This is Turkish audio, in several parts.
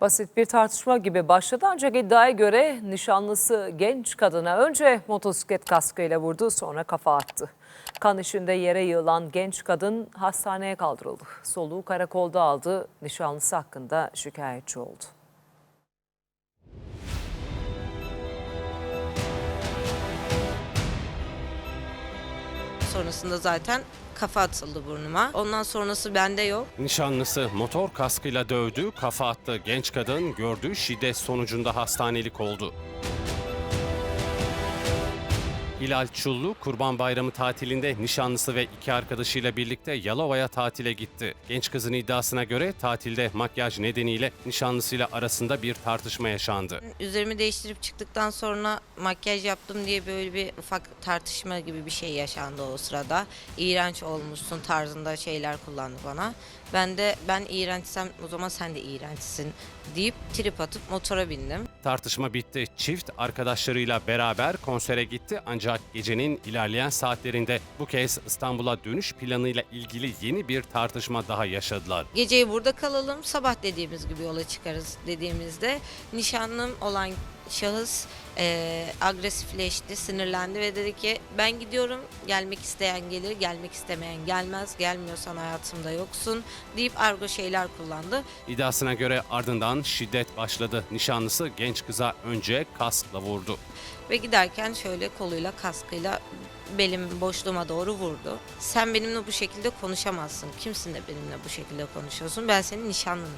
Basit bir tartışma gibi başladı ancak iddiaya göre nişanlısı genç kadına önce motosiklet kaskıyla vurdu sonra kafa attı. Kan içinde yere yığılan genç kadın hastaneye kaldırıldı. Soluğu karakolda aldı. Nişanlısı hakkında şikayetçi oldu. Sonrasında zaten kafa atıldı burnuma. Ondan sonrası bende yok. Nişanlısı motor kaskıyla dövdü, kafa attı. Genç kadın gördüğü şiddet sonucunda hastanelik oldu. Hilal Çullu, Kurban Bayramı tatilinde nişanlısı ve iki arkadaşıyla birlikte Yalova'ya tatile gitti. Genç kızın iddiasına göre tatilde makyaj nedeniyle nişanlısıyla arasında bir tartışma yaşandı. Üzerimi değiştirip çıktıktan sonra makyaj yaptım diye böyle bir ufak tartışma gibi bir şey yaşandı o sırada. İğrenç olmuşsun tarzında şeyler kullandı bana. Ben de ben iğrençsem o zaman sen de iğrençsin deyip trip atıp motora bindim. Tartışma bitti. Çift arkadaşlarıyla beraber konsere gitti ancak gecenin ilerleyen saatlerinde bu kez İstanbul'a dönüş planıyla ilgili yeni bir tartışma daha yaşadılar. Geceyi burada kalalım sabah dediğimiz gibi yola çıkarız dediğimizde nişanlım olan şahıs eee, agresifleşti, sinirlendi ve dedi ki ben gidiyorum gelmek isteyen gelir, gelmek istemeyen gelmez, gelmiyorsan hayatımda yoksun deyip argo şeyler kullandı. İddiasına göre ardından şiddet başladı. Nişanlısı genç kıza önce kaskla vurdu. Ve giderken şöyle koluyla kaskıyla belim boşluğuma doğru vurdu. Sen benimle bu şekilde konuşamazsın. Kimsin de benimle bu şekilde konuşuyorsun? Ben senin nişanlınım.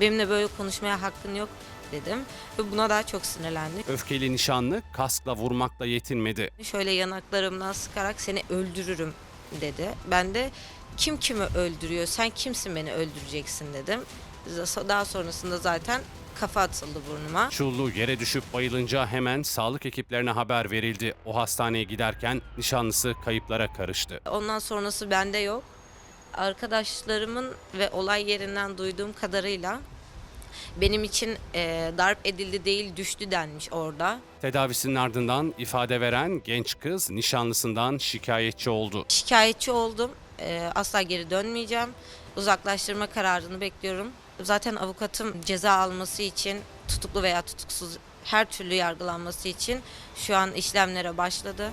Benimle böyle konuşmaya hakkın yok dedim. Ve buna daha çok sinirlendi. Öfkeli nişanlı kaskla vurmakla yetinmedi. Şöyle yanaklarımdan sıkarak seni öldürürüm dedi. Ben de kim kimi öldürüyor? Sen kimsin beni öldüreceksin dedim. Daha sonrasında zaten kafa atıldı burnuma. Çullu yere düşüp bayılınca hemen sağlık ekiplerine haber verildi. O hastaneye giderken nişanlısı kayıplara karıştı. Ondan sonrası bende yok. Arkadaşlarımın ve olay yerinden duyduğum kadarıyla benim için e, darp edildi değil düştü denmiş orada. Tedavisinin ardından ifade veren genç kız nişanlısından şikayetçi oldu. Şikayetçi oldum. E, asla geri dönmeyeceğim. Uzaklaştırma kararını bekliyorum. Zaten avukatım ceza alması için tutuklu veya tutuksuz her türlü yargılanması için şu an işlemlere başladı.